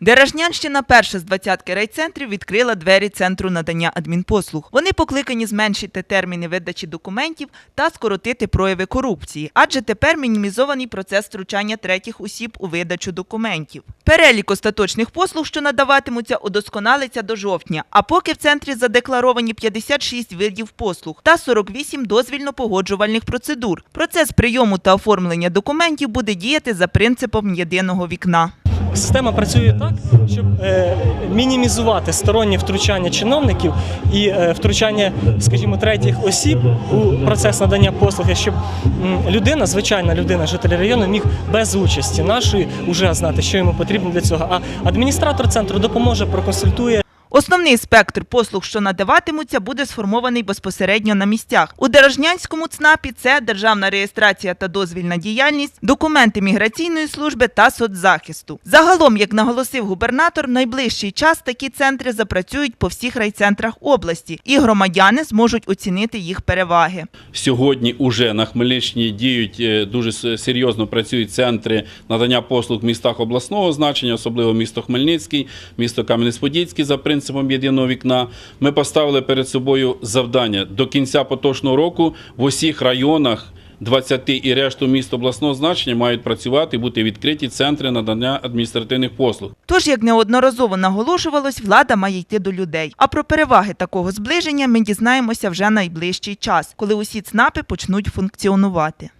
Деражнянщина перша з двадцятки райцентрів відкрила двері центру надання адмінпослуг. Вони покликані зменшити терміни видачі документів та скоротити прояви корупції, адже тепер мінімізований процес втручання третіх осіб у видачу документів. Перелік остаточних послуг, що надаватимуться, удосконалиться до жовтня. А поки в центрі задекларовані 56 видів послуг та 48 дозвільно-погоджувальних процедур. Процес прийому та оформлення документів буде діяти за принципом єдиного вікна. Система працює так, щоб е, мінімізувати сторонні втручання чиновників і е, втручання, скажімо, третіх осіб у процес надання послуги, щоб людина, звичайна людина, житель району, міг без участі нашої вже знати, що йому потрібно для цього. А адміністратор центру допоможе, проконсультує. Основний спектр послуг, що надаватимуться, буде сформований безпосередньо на місцях. У Дорожнянському ЦНАПі це державна реєстрація та дозвільна діяльність, документи міграційної служби та соцзахисту. Загалом, як наголосив губернатор, в найближчий час такі центри запрацюють по всіх райцентрах області, і громадяни зможуть оцінити їх переваги. Сьогодні уже на Хмельниччині діють е, дуже серйозно працюють центри надання послуг в містах обласного значення, особливо місто Хмельницький, місто Кам'янець-Подільський за принципом єдиного вікна. Ми поставили перед собою завдання до кінця поточного року в усіх районах. 20 і решту міст обласного значення мають працювати і бути відкриті центри надання адміністративних послуг. Тож, як неодноразово наголошувалось, влада має йти до людей. А про переваги такого зближення ми дізнаємося вже найближчий час, коли усі ЦНАПи почнуть функціонувати.